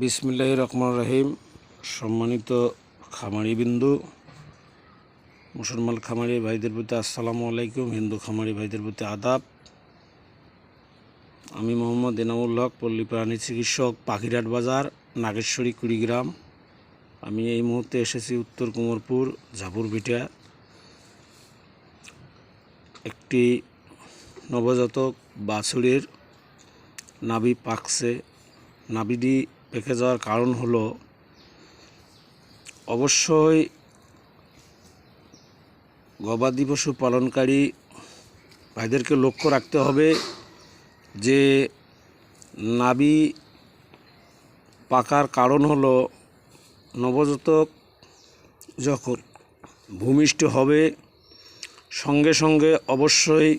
বিসমিল্লাহ রহমান রহিম। সম্মানিত খামারি বিন্দু, মুসলমান খামারি ভাইদের প্রতি আসসালামু আলাইকুম, হিন্দু খামারি ভাইদের প্রতি আদাব। আমি মোহাম্মদ এনামুল হক, পল্লী প্রাণী চিকিৎসক, পাখিরহাট বাজার, নাগেশ্বরী, কুড়িগ্রাম। আমি এই মুহূর্তে এসেছি উত্তর কুমোরপুর ঝাপুর ভিটা একটি নবজাতক বাছুরের নাভি পাকছে, নাভিটি পেকে যাওয়ার কারণ হলো, অবশ্যই গবাদি পশু পালনকারী ভাইদেরকে লক্ষ্য রাখতে হবে যে নাবি পাকার কারণ হলো নবজাতক যখন ভূমিষ্ঠ হবে, সঙ্গে সঙ্গে অবশ্যই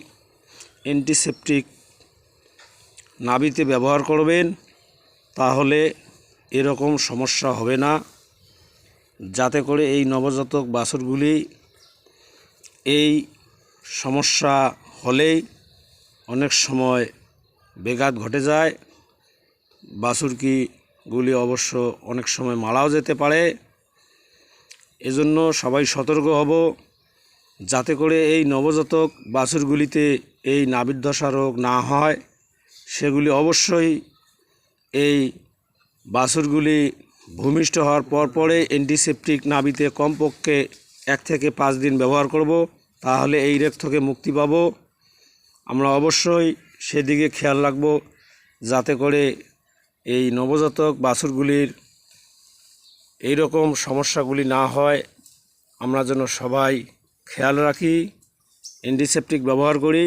অ্যান্টিসেপটিক নাবিতে ব্যবহার করবেন, তাহলে এরকম সমস্যা হবে না। যাতে করে এই নবজাতক বাছুরগুলি এই সমস্যা হলেই অনেক সময় বেঘাত ঘটে যায়। বাছুরকিগুলি অবশ্য অনেক সময় মারাও যেতে পারে। এজন্য সবাই সতর্ক হব। যাতে করে এই নবজাতক বাছুরগুলিতে এই নাভির রোগ না হয়, সেগুলি অবশ্যই এই বাছুরগুলি ভূমিষ্ঠ হওয়ার পর পরে অ্যান্টিসেপটিক নাভিতে কমপক্ষে এক থেকে পাঁচ দিন ব্যবহার করব, তাহলে এই রেগ থেকে মুক্তি পাব। আমরা অবশ্যই সেদিকে খেয়াল রাখব, যাতে করে এই নবজাতক বাছুরগুলির এই রকম সমস্যাগুলি না হয়। আমরা যেন সবাই খেয়াল রাখি অ্যান্টিসেপটিক ব্যবহার করি,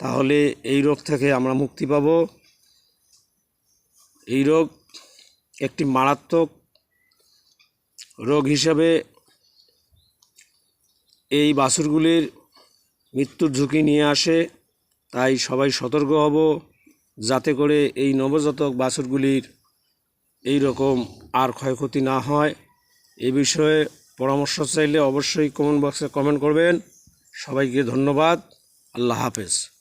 তাহলে এই রোগ থেকে আমরা মুক্তি পাব। এই রোগ একটি মারাত্মক রোগ হিসাবে এই বাছুরগুলির মৃত্যুর ঝুঁকি নিয়ে আসে। তাই সবাই সতর্ক হব যাতে করে এই নবজাতক বাছুরগুলির এই রকম আর ক্ষয়ক্ষতি না হয়। এ বিষয়ে পরামর্শ চাইলে অবশ্যই কমেন্ট বক্সে কমেন্ট করবেন। সবাইকে ধন্যবাদ। আল্লাহ হাফেজ।